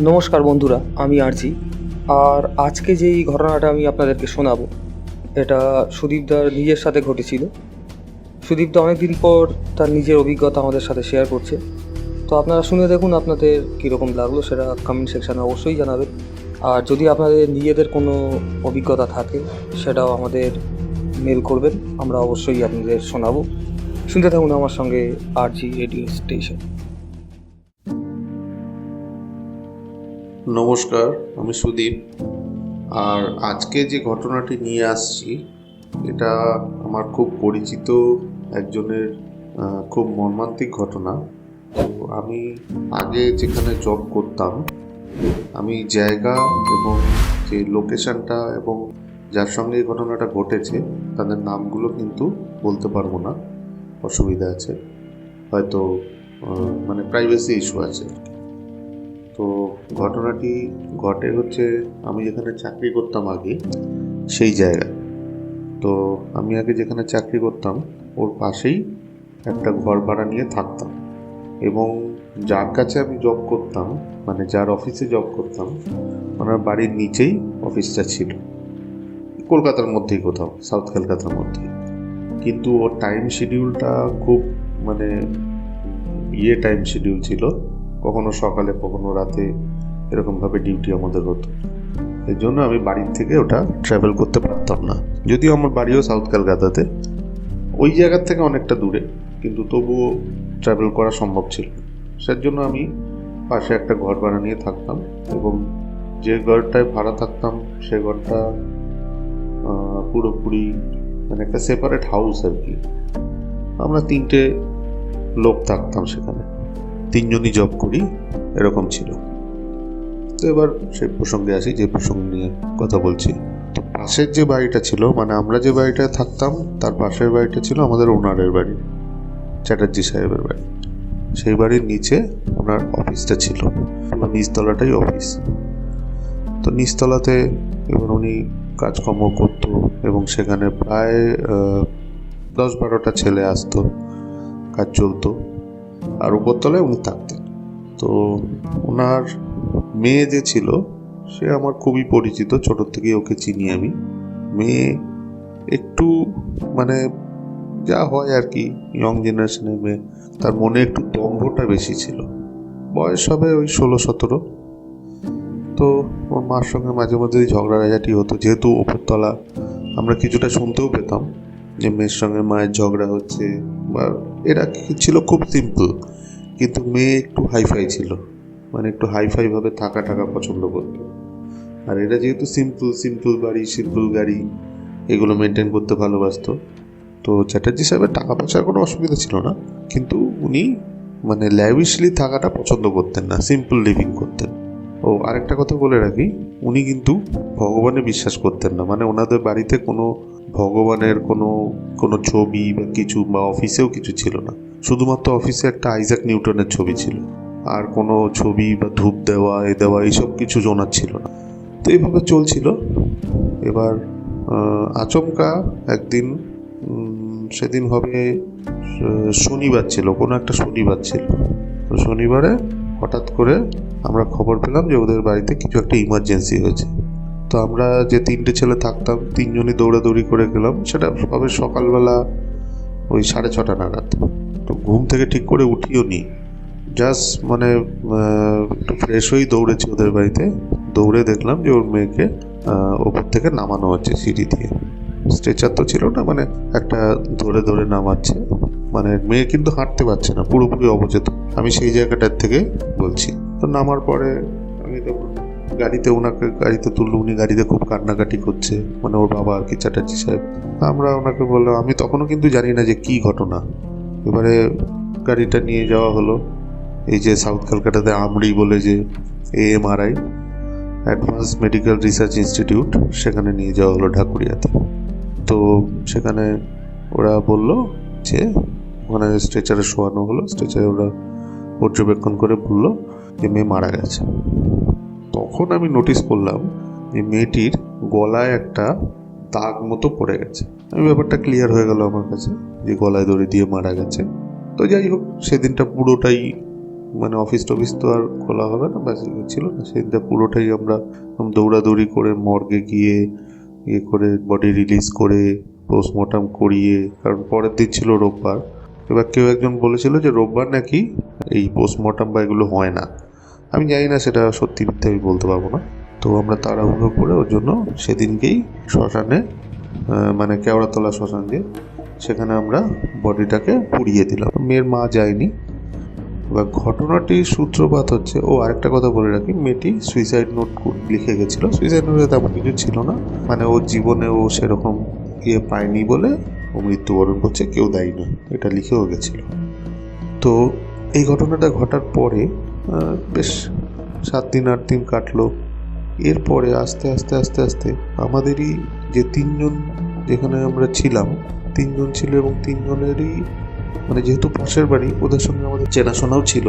নমস্কার বন্ধুরা, আমি আরজি। আর আজকে যেই ঘটনাটা আমি আপনাদেরকে শোনাবো, এটা সুদীপদার নিজের সাথে ঘটেছিল। সুদীপদা অনেকদিন পর তার নিজের অভিজ্ঞতা আমাদের সাথে শেয়ার করছে। তো আপনারা শুনে দেখুন আপনাদের কীরকম লাগল, সেটা কমেন্ট সেকশানে অবশ্যই জানাবেন। আর যদি আপনাদের নিজেদের কোনো অভিজ্ঞতা থাকে, সেটাও আমাদের মেল করবেন, আমরা অবশ্যই আপনাদের শোনাবো। শুনতে থাকুন আমার সঙ্গে আরজি রেডিও স্টেশন। নমস্কার, আমি সুদীপ। আর আজকে যে ঘটনাটি নিয়ে আসছি, এটা আমার খুব পরিচিত একজনের খুব মর্মান্তিক ঘটনা। তো আমি আগে যেখানে জব করতাম, আমি জায়গা এবং যে লোকেশনটা এবং যার সঙ্গে এই ঘটনাটা ঘটেছে, তাদের নামগুলো কিন্তু বলতে পারব না। অসুবিধা আছে। হয়তো মানে প্রাইভেসি ইস্যু আছে। তো ঘটনাটি ঘটে হচ্ছে, আমি যেখানে চাকরি করতাম আগে, সেই জায়গায় তো আমি আগে যেখানে চাকরি করতাম, ওর পাশেই একটা ঘর ভাড়া নিয়ে থাকতাম। এবং যার কাছে আমি জব করতাম মানে যার অফিসে জব করতাম, ওনার বাড়ির নিচেই অফিসটা ছিল। কলকাতার মধ্যেই কোথাও সাউথ কলকাতার মধ্যে কিন্তু ওর টাইম শিডিউলটা খুব মানে ইয়ে টাইম শিডিউল ছিল। কখনো সকালে, কখনো রাতে এরকমভাবে ডিউটি আমাদের হতো। এর জন্য আমি বাড়ির থেকে ওটা ট্রাভেল করতে পারতাম না। যদিও আমার বাড়িও সাউথ কলকাতাতে ওই জায়গার থেকে অনেকটা দূরে, কিন্তু তবুও ট্রাভেল করা সম্ভব ছিল। সের জন্য আমি পাশে একটা ঘর ভাড়া নিয়ে থাকতাম এবং যে ঘরটায় ভাড়া থাকতাম, সে ঘরটা পুরোপুরি মানে একটা সেপারেট হাউস আর কি। আমরা তিনটে লোক থাকতাম সেখানে। তিনজনই জব করি, এরকম ছিল। তো এবার সেই প্রসঙ্গে আসি, যে প্রসঙ্গ নিয়ে কথা বলছি। তো পাশের যে বাড়িটা ছিল মানে আমরা যে বাড়িটায় থাকতাম, তার পাশের বাড়িটা ছিল আমাদের ওনারের বাড়ি, চ্যাটার্জি সাহেবের বাড়ি। সেই বাড়ির নিচে ওনার অফিসটা ছিল নিচতলাটাই অফিস। তো নিচতলাতে এবার উনি কাজকর্ম করতো, এবং সেখানে প্রায় দশ বারোটা ছেলে আসতো, কাজ চলতো। আর উপরতলায় উনি থাকতেন। তো ওনার মেয়ে যে ছিল, সে আমার খুবই পরিচিত, ছোট থেকেই ওকে চিনি আমি। মেয়ে একটু মানে যা হয় আর কি ইয়ং জেনারেশনের মেয়ে। তার মনে একটু দম্ভটা বেশি ছিল। বয়স হবে ওই ষোলো, সতেরো। তো ওর মার সঙ্গে মাঝে মধ্যে ঝগড়াঝাটি হতো। যেহেতু ওপরতলা আমরা কিছুটা শুনতেও পেতাম যে মেয়ের সঙ্গে মায়ের ঝগড়া হচ্ছে এরা ছিল খুব সিম্পল কিন্তু মেয়ে একটু হাইফাই ছিল। মানে একটু হাইফাই ভাবে থাকা টাকা পছন্দ করতো। আর এরা যেহেতু সিম্পল সিম্পল বাড়ি সিম্পল গাড়ি, এগুলো মেনটেন করতে ভালোবাসতো। তো চ্যাটার্জি সাহেবের টাকা পয়সার কোনো অসুবিধা ছিল না, কিন্তু উনি মানে ল্যাভিশলি থাকাটা পছন্দ করতেন না সিম্পল লিভিং করতেন। ও, আরেকটা কথা বলে রাখি, উনি কিন্তু ভগবানে বিশ্বাস করতেন না। মানে ওনাদের বাড়িতে কোনো ভগবানের কোনো কোনো ছবি বা কিছু বা অফিসেও কিছু ছিল না। শুধুমাত্র অফিসে একটা আইজাক নিউটনের ছবি ছিল। আর কোনো ছবি বা ধূপ দেওয়া, এ দেওয়া, এইসব কিছু জোনার ছিল না। তো এইভাবে চলছিল। এবার আচমকা একদিন সেদিন হবে শনিবার ছিল, কোনো একটা শনিবার ছিল। তো শনিবারে হঠাৎ করে আমরা খবর পেলাম যে ওদের বাড়িতে কিছু একটা ইমার্জেন্সি হয়েছে। তো আমরা যে তিনটে ছেলে থাকতাম, তিনজনই দৌড়াদৌড়ি করে গেলাম। সেটা হবে সকালবেলা ওই সাড়ে ছটা নাগাদ। তো ঘুম থেকে ঠিক করে উঠিও নি। জাস্ট মানে একটু ফ্রেশ হয়েই দৌড়েছি ওদের বাড়িতে। দৌড়ে দেখলাম যে ওর মেয়েকে ওপর থেকে নামানো হচ্ছে সিঁড়ি দিয়ে। স্ট্রেচার তো ছিল না মানে একটা ধরে ধরে নামাচ্ছে। মানে মেয়ে কিন্তু হাঁটতে পারছে না, পুরোপুরি অবচেতন। আমি সেই জায়গাটার থেকে বলছি। তো নামার পরে গাড়িতে ওনাকে, গাড়িতে তুললো, উনি গাড়িতে খুব কান্নাকাটি করছে। মানে ওর বাবা আর কি চ্যাটার্জি সাহেব। আমরা ওনাকে বললাম, আমি তখনও কিন্তু জানি না যে কি ঘটনা। এবারে গাড়িটা নিয়ে যাওয়া হলো। এই যে সাউথ কলকাতাতে আমরি বলে যে AMRI advance medical research institute, সেখানে নিয়ে যাওয়া হলো ঢাকুরিয়াতে। তো সেখানে ওরা বলল যে, ওখানে স্ট্রেচারে শোয়ানো হলো। স্ট্রেচারে ওরা পর্যবেক্ষণ করে বলল যে মেয়ে মারা গেছে। তখন আমি নোটিস করলাম যে মেয়েটির গলায় একটা দাগ মতো পড়ে গেছে। আমি ব্যাপারটা ক্লিয়ার হয়ে গেল আমার কাছে যে গলায় দড়ি দিয়ে মারা গেছে। তো যাই হোক, সেদিনটা পুরোটাই মানে অফিস টফিস তো আর খোলা হবে না, ব্যাস ছিল না। সেদিনটা পুরোটাই আমরা দৌড়াদৌড়ি করে মর্গে গিয়ে ইয়ে করে বডি রিলিজ করে পোস্টমর্টম করিয়ে, কারণ পরের দিন ছিল রোববার। এবার কেউ একজন বলেছিল যে রোববার নাকি এই পোস্টমর্টম বা এগুলো হয় না। আমি জানি না সেটা সত্যি মিথ্যে আমি বলতে পারব না। তো আমরা তাড়াহুড়ো করে ওর জন্য সেদিনকেই শ্মশানে মানে কেওড়াতলা শ্মশান যে সেখানে আমরা বডিটাকে পুড়িয়ে দিলাম। মেয়ের মা যায়নি। এবার ঘটনাটির সূত্রপাত হচ্ছে, ও আরেকটা কথা বলে রাখি, মেয়েটি সুইসাইড নোট লিখে গেছিল। সুইসাইড নোটে তেমন কিছু ছিল না। মানে ওর জীবনে ও সেরকম ইয়ে পায়নি বলে ও মৃত্যুবরণ করছে, কেউ দায়ী এটা লিখেও গেছিল। তো এই ঘটনাটা ঘটার পরে বেশ, সাত দিন, আট দিন কাটলো। এরপরে আস্তে আস্তে আস্তে আস্তে আমাদেরই যে তিনজন যেখানে আমরা ছিলাম, তিনজন ছিল এবং তিনজনেরই মানে যেহেতু পাশের বাড়ি, ওদের সঙ্গে আমাদের চেনাশোনাও ছিল।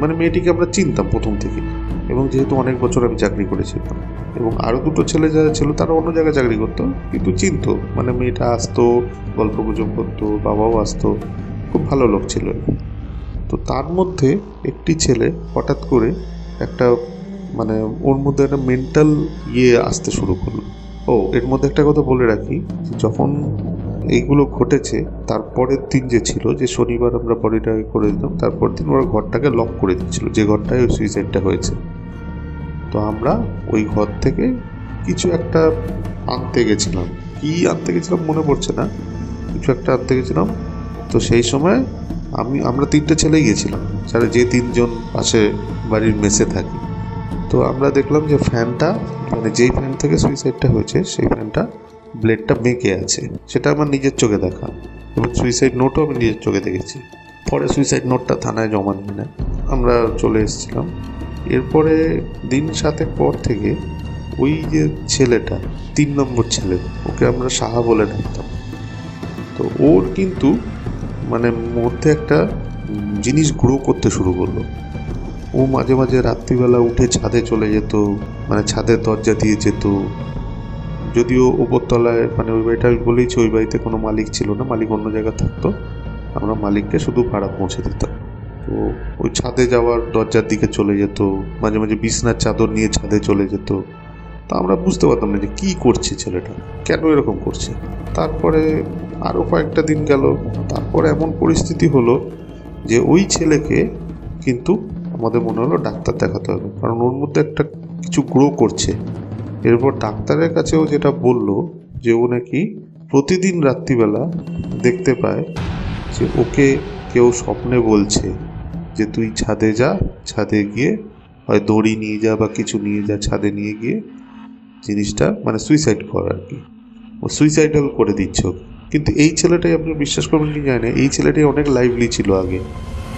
মানে মেয়েটিকে আমরা চিনতাম প্রথম থেকে এবং যেহেতু অনেক বছর আমি চাকরি করেছিলাম এবং আরও দুটো ছেলে যারা ছিল, তারা অন্য জায়গায় চাকরি করতো, কিন্তু চিনতো। মানে মেয়েটা আসতো গল্প গুজব করতো, বাবাও আসতো, খুব ভালো লোক ছিল। তো তার মধ্যে একটি ছেলে হঠাৎ করে একটা মানে ওর মধ্যে একটা মেন্টাল ইয়ে আসতে শুরু করল। ও, এর মধ্যে একটা কথা বলে রাখি যখন এইগুলো ঘটেছে, তারপরের দিন যে ছিল, যে শনিবার আমরা বডিটাকে করে দিলাম তারপর দিন ওরা ঘরটাকে লক করে দিচ্ছিল, যে ঘরটায় ওই সুইসাইডটা হয়েছে। তো আমরা ওই ঘর থেকে কিছু একটা আনতে গেছিলাম। কি আনতে গেছিলাম মনে পড়ছে না, কিছু একটা আনতে গেছিলাম। তো সেই সময় আমি, আমরা তিনটে ছেলেই গিয়েছিলাম যারা যে তিনজন পাশে বাড়ির মেসে থাকি। তো আমরা দেখলাম যে ফ্যানটা মানে যেই ফ্যান থেকে সুইসাইডটা হয়েছে, সেই ফ্যানটা ব্লেডটা বেঁকে আছে। সেটা আমার নিজের চোখে দেখা। এবং সুইসাইড নোটও আমি নিজের চোখে দেখেছি। পরে সুইসাইড নোটটা থানায় জমা নিয়ে নেয়। আমরা চলে এসেছিলাম। এরপরে দিন সাতেক পর থেকে ওই যে ছেলেটা, তিন নম্বর ছেলে, ওকে আমরা সাহা বলে ডাকতাম। তো ওর কিন্তু মানে মধ্যে একটা জিনিস গ্রো করতে শুরু করল। ও মাঝে মাঝে রাত্রিবেলা উঠে ছাদে চলে যেত মানে ছাদের দরজা দিয়ে যেত। যদিও উপরতলায় মানে ওই বাড়িটা আমি বলেইছি, ওই বাড়িতে কোনো মালিক ছিল না, মালিক অন্য জায়গায় থাকতো। আমরা মালিককে শুধু ভাড়া পৌঁছে দিতাম। তো ওই ছাদে যাওয়ার দরজার দিকে চলে যেত, মাঝে মাঝে বিছনার চাদর নিয়ে ছাদে চলে যেত। তা আমরা বুঝতে পারতাম না যে কী করছে ছেলেটা, কেন এরকম করছে। তারপরে আরও কয়েকটা দিন গেল। তারপর এমন পরিস্থিতি হলো যে ওই ছেলেকে কিন্তু আমাদের মনে হলো ডাক্তার দেখাতে হবে। কারণ ওর মধ্যে একটা কিছু গ্রো করছে। এরপর ডাক্তারের কাছেও যেটা বলল যে ও নাকি প্রতিদিন রাত্রিবেলা দেখতে পায় যে ওকে কেউ স্বপ্নে বলছে যে তুই ছাদে যা, ছাদে গিয়ে হয় দড়ি নিয়ে যা বা কিছু নিয়ে যা, ছাদে নিয়ে গিয়ে জিনিসটা মানে সুইসাইড কর আর কি। ও সুইসাইডাল করে দিচ্ছে ওকে। কিন্তু এই ছেলেটাই আপনি বিশ্বাস করবেন কি জানি না এই ছেলেটাই অনেক লাইভলি ছিল আগে।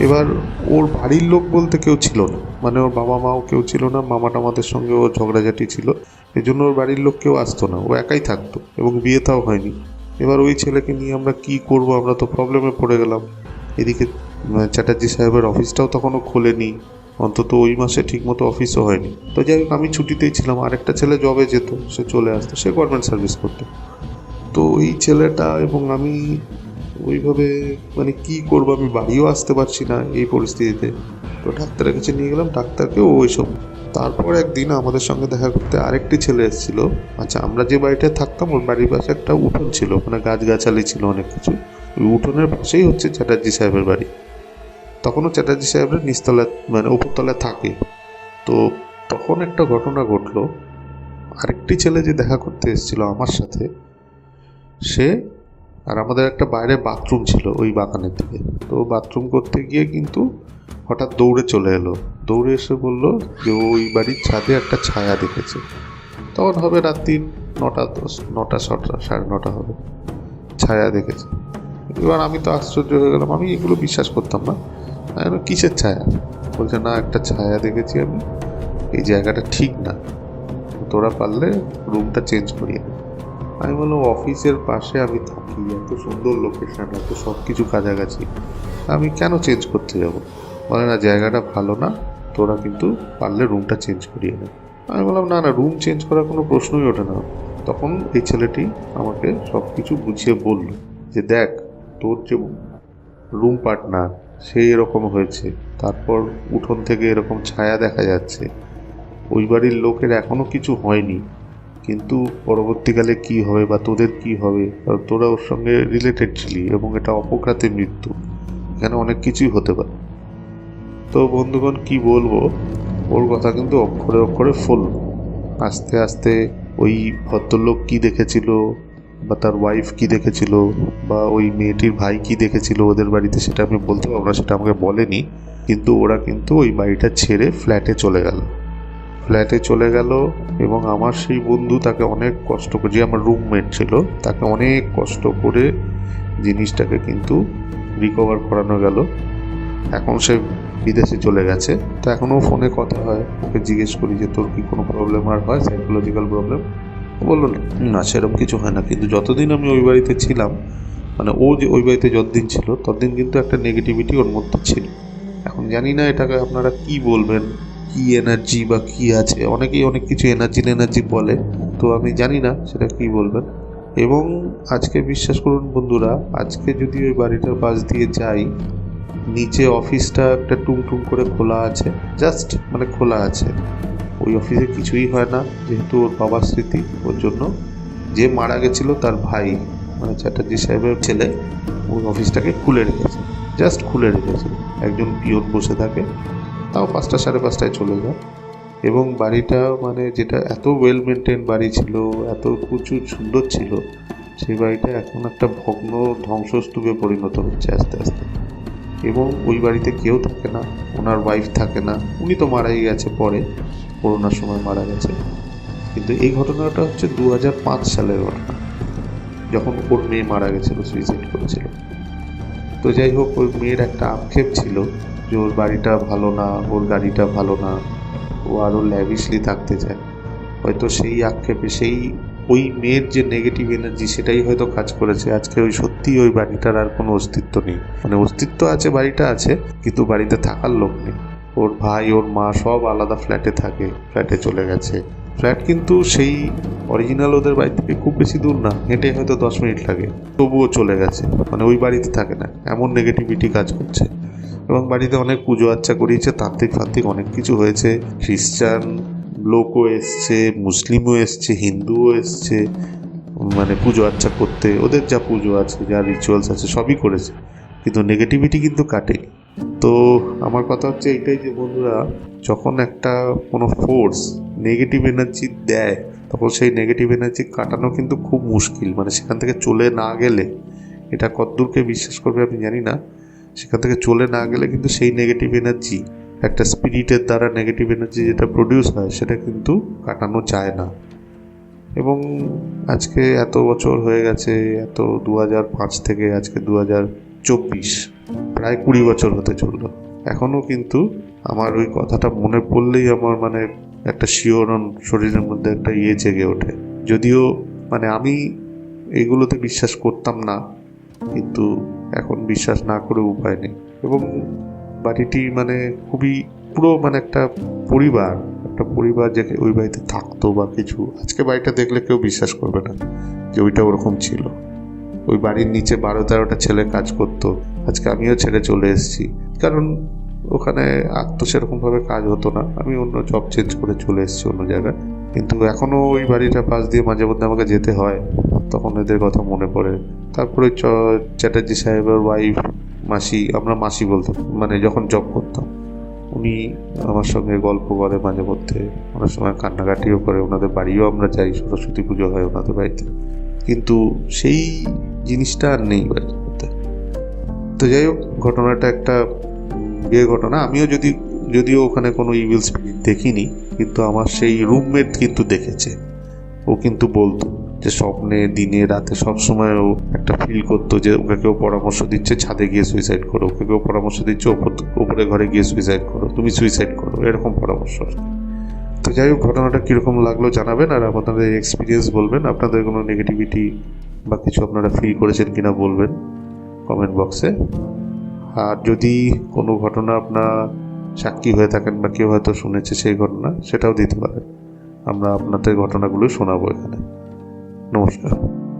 এবার ওর বাড়ির লোক বলতে কেউ ছিল না। মানে ওর বাবা মাও কেউ ছিল না, মামা টামাদের সঙ্গে ও ঝগড়াঝাটি ছিল। এই জন্য ওর বাড়ির লোক কেউ আসতো না। ও একাই থাকতো এবং বিয়ে তাও হয়নি। এবার ওই ছেলেকে নিয়ে আমরা কি করব? আমরা তো প্রবলেমে পড়ে গেলাম। এদিকে চ্যাটার্জি সাহেবের অফিসটাও তখনও খোলেনি। অন্তত ওই মাসে ঠিকমতো অফিসও হয়নি। তো যাই হোক, আমি ছুটিতেই ছিলাম। আরেকটা ছেলে জবে যেত, সে চলে আসতো। সে গভর্নমেন্ট সার্ভিস করতো। তো এই ছেলেটা এবং আমি ওইভাবে মানে কি করব, আমি বাড়িও আসতে পারছি না এই পরিস্থিতিতে। তো ডাক্তারের কাছে নিয়ে গেলাম, ডাক্তারকে ও ওইসব। তারপর একদিন আমাদের সঙ্গে দেখা করতে আরেকটি ছেলে এসেছিল। আচ্ছা আমরা যে বাড়িটায় থাকতাম, ওর বাড়ির পাশে একটা উঠোন ছিল ওখানে গাছগাছালি ছিল অনেক কিছু। ওই উঠোনের পাশেই হচ্ছে চ্যাটার্জি সাহেবের বাড়ি। তখনও চ্যাটার্জি সাহেবের নিচতলায় মানে উপরতলায় থাকে। তো তখন একটা ঘটনা ঘটলো। আরেকটি ছেলে যে দেখা করতে এসেছিল আমার সাথে সে আর আমাদের একটা বাইরে বাথরুম ছিল ওই বাগানের দিকে। তো বাথরুম করতে গিয়ে কিন্তু হঠাৎ দৌড়ে চলে এলো। দৌড়ে এসে বলল যে ওই বাড়ির ছাদে একটা ছায়া দেখেছে। তখন হবে রাত্রি নটা দশ, নটা ছটা, সাড়ে নটা হবে। ছায়া দেখেছে। এবার আমি তো আশ্চর্য হয়ে গেলাম। আমি এগুলো বিশ্বাস করতাম না। কিসের ছায়া? বলছে, না, একটা ছায়া দেখেছি আমি। এই জায়গাটা ঠিক না। তোরা পারলে রুমটা চেঞ্জ করিয়ে। আমি বললাম, অফিসের পাশে আমি থাকি, এত সুন্দর লোকেশন এত সব কিছু কাছাকাছি। আমি কেন চেঞ্জ করতে যাব? বলে, না, জায়গাটা ভালো না, তোরা কিন্তু পারলে রুমটা চেঞ্জ করিয়ে নে। আমি বললাম, না না রুম চেঞ্জ করার কোনো প্রশ্নই ওঠে না। তখন এই ছেলেটি আমাকে সব কিছু বুঝিয়ে বলল যে, দেখ, তোর যে রুম পার্টনার সেই এরকম হয়েছে। তারপর উঠোন থেকে এরকম ছায়া দেখা যাচ্ছে। ওই বাড়ির লোকের এখনও কিছু হয়নি। কিন্তু পরবর্তীকালে কি হবে বা তোদের কি হবে? তোরা ওর সঙ্গে রিলেটেড ছিলি এবং এটা অপঘাতে মৃত্যু। এখানে অনেক কিছুই হতে পারে। তো বন্ধুগণ, কি বলব? ওর কথা কিন্তু অক্ষরে অক্ষরে ফুল আস্তে আস্তে ওই ভদ্রলোক কি দেখেছিল বা তার ওয়াইফ কি দেখেছিল বা ওই মেয়েটির ভাই কি দেখেছিল ওদের বাড়িতে সেটা আমি বলতে পারব না, সেটা আমাকে বলেনি। কিন্তু ওরা কিন্তু ওই বাড়িটা ছেড়ে ফ্ল্যাটে চলে গেল। ফ্ল্যাটে চলে গেল এবং আমার সেই বন্ধু তাকে অনেক কষ্ট করে, যে আমার রুমমেট ছিল, তাকে অনেক কষ্ট করে জিনিসটাকে কিন্তু রিকভার করানো গেল। এখন সে বিদেশে চলে গেছে। তো এখনও ফোনে কথা হয়। ওকে জিজ্ঞেস করি যে, তোর কি কোনো প্রবলেম আর হয়? সাইকোলজিক্যাল প্রবলেম বলল, না, সেরকম কিছু হয় না। কিন্তু যতদিন আমি ওই বাড়িতে ছিলাম মানে ও যে ওই বাড়িতে যতদিন ছিল, ততদিন কিন্তু একটা নেগেটিভিটি ওর মধ্যে ছিল। এখন জানি না এটাকে আপনারা কি বলবেন? কি এনার্জি বা কি আছে? অনেকেই অনেক কিছু এনার্জি এনার্জি বলে, তো আমি জানি না সেটা কি বলবেন। এবং আজকে বিশ্বাস করুন বন্ধুরা, আজকে যদি ওই বাড়িটার পাশ দিয়ে যাই, নিচে অফিসটা একটা টুং টুং করে খোলা আছে জাস্ট মানে খোলা আছে। ওই অফিসে কিছুই হয় না, যেহেতু ওর বাবার স্মৃতি, ওর জন্য। যে মারা গেছিল তার ভাই মানে চ্যাটার্জি সাহেবের ছেলে, ওই অফিসটাকে খুলে রেখেছে জাস্ট খুলে রেখেছে। একজন পিয়ন বসে থাকে তাও পাঁচটা সাড়ে পাঁচটায় চলে যায়। এবং বাড়িটা মানে যেটা এত ওয়েল মেনটেন বাড়ি ছিল, এত প্রচুর সুন্দর ছিল, সেই বাড়িটা এখন একটা ভগ্ন ধ্বংসস্তূপে পরিণত হচ্ছে আস্তে আস্তে। এবং ওই বাড়িতে কেউ থাকে না, ওনার ওয়াইফ থাকে না, উনি তো মারাই গেছে পরে, করোনার সময় মারা গেছে। কিন্তু এই ঘটনাটা হচ্ছে দু হাজার পাঁচ সালের ঘটনা, যখন ওর মেয়ে মারা গেছিল সুইসাইড করেছিল। তো যাই হোক, ওই মেয়ের একটা আক্ষেপ ছিল যে ওর বাড়িটা ভালো না, ওর গাড়িটা ভালো না, ও আরও ল্যাভিশলি থাকতে চায়। হয়তো সেই আক্ষেপে, সেই ওই মেয়ের যে নেগেটিভ এনার্জি সেটাই হয়তো কাজ করেছে। আজকে ওই সত্যিই ওই বাড়িটার আর কোনো অস্তিত্ব নেই। মানে অস্তিত্ব আছে, বাড়িটা আছে, কিন্তু বাড়িতে থাকার লোক নেই। ওর ভাই, ওর মা সব আলাদা ফ্ল্যাটে থাকে ফ্ল্যাটে চলে গেছে। ফ্ল্যাট কিন্তু সেই অরিজিনাল ওদের বাড়ি থেকে খুব বেশি দূর না, হেঁটে হয়তো দশ মিনিট লাগে। তবুও চলে গেছে। মানে ওই বাড়িতে থাকে না। এমন নেগেটিভিটি কাজ করছে। এবং বাড়িতে অনেক পুজো আচ্চা করিয়েছে তাত্ত্বিক ফান্ত্রিক অনেক কিছু হয়েছে। খ্রিস্টান লোকও এসছে, মুসলিমও এসছে, হিন্দুও এসছে মানে পুজো আচ্চা করতে। ওদের যা পুজো আছে, যা রিচুয়ালস আছে, সবই করেছে। কিন্তু নেগেটিভিটি কিন্তু কাটে তো আমার কথা হচ্ছে এইটাই যে বন্ধুরা, যখন একটা কোনো ফোর্স নেগেটিভ এনার্জি দেয়, তখন সেই নেগেটিভ এনার্জি কাটানো কিন্তু খুব মুশকিল। মানে সেখান থেকে চলে না গেলে এটা কতদূরকে বিশ্বাস করবে আমি জানি না। সেখান থেকে চলে না গেলে কিন্তু সেই নেগেটিভ এনার্জি একটা স্পিরিটের দ্বারা নেগেটিভ এনার্জি যেটা প্রডিউস হয়, সেটা কিন্তু কাটানো যায় না। এবং আজকে এত বছর হয়ে গেছে, এত দু হাজার পাঁচ থেকে আজকে দু চব্বিশ, প্রায় কুড়ি বছর হতে চলল। এখনও কিন্তু আমার ওই কথাটা মনে পড়লেই আমার মানে একটা শিওরণ শরীরের মধ্যে একটা ইয়ে জেগে ওঠে। যদিও মানে আমি এগুলোতে বিশ্বাস করতাম না, কিন্তু এখন বিশ্বাস না করে উপায় নেই। এবং বাড়িটি মানে খুবই পুরো মানে একটা পরিবার একটা পরিবার যে ওই বাড়িতে থাকতো বা কিছু। আজকে বাড়িটা দেখলে কেউ বিশ্বাস করবে না যে ওইটা ওরকম ছিল। ওই বাড়ির নিচে বারো তেরোটা ছেলে কাজ করতো। আজকে আমিও ছেড়ে চলে এসেছি। কারণ ওখানে আর তো সেরকমভাবে কাজ হতো না। আমি অন্য জব চেঞ্জ করে চলে এসেছি অন্য জায়গায়। কিন্তু এখনও ওই বাড়িটা পাশ দিয়ে মাঝে মধ্যে আমাকে যেতে হয়। তখন এদের কথা মনে পড়ে। তারপরে চ্যাটার্জি সাহেবের ওয়াইফ মাসি, আমরা মাসি বলতাম মানে যখন জব করতাম, উনি আমার সঙ্গে গল্প করে মাঝে মধ্যে। অনেক সময় কান্নাকাটিও করে। ওনাদের বাড়িও আমরা যাই, সরস্বতী পুজো হয় ওনাদের বাড়িতে। কিন্তু সেই জিনিসটা আর নেই বাড়ির মধ্যে। তো যাই হোক, ঘটনাটা একটা ইয়ে ঘটনা। আমিও যদি, যদিও ওখানে কোনো ইভিল স্পিরিট দেখিনি কিন্তু আমার সেই রুমমেট কিন্তু দেখেছে। ও কিন্তু বলতো যে স্বপ্নে, দিনে, রাতে সব সময় ও একটা ফিল করতো যে ওকে কেউ পরামর্শ দিচ্ছে, ছাদে গিয়ে সুইসাইড করো। ওকে কেউ পরামর্শ দিচ্ছে, ওপর ঘরে গিয়ে সুইসাইড করো। তুমি সুইসাইড করো, এরকম পরামর্শ। তো যাই হোক, ঘটনাটা কীরকম লাগল জানাবেন আর আপনাদের এক্সপিরিয়েন্স বলবেন। আপনাদের কোনো নেগেটিভিটি বা কিছু আপনারা ফিল করেছেন কিনা বলবেন। কমেন্ট বক্সে আর যদি কোনো ঘটনা আপনার সাক্ষী হয়ে থাকেন বা কেউ হয়তো শুনেছে সেই ঘটনা, সেটাও দিতে পারেন। আমরা আপনাদের ঘটনাগুলো শোনাবো এখানে। নমস্কার।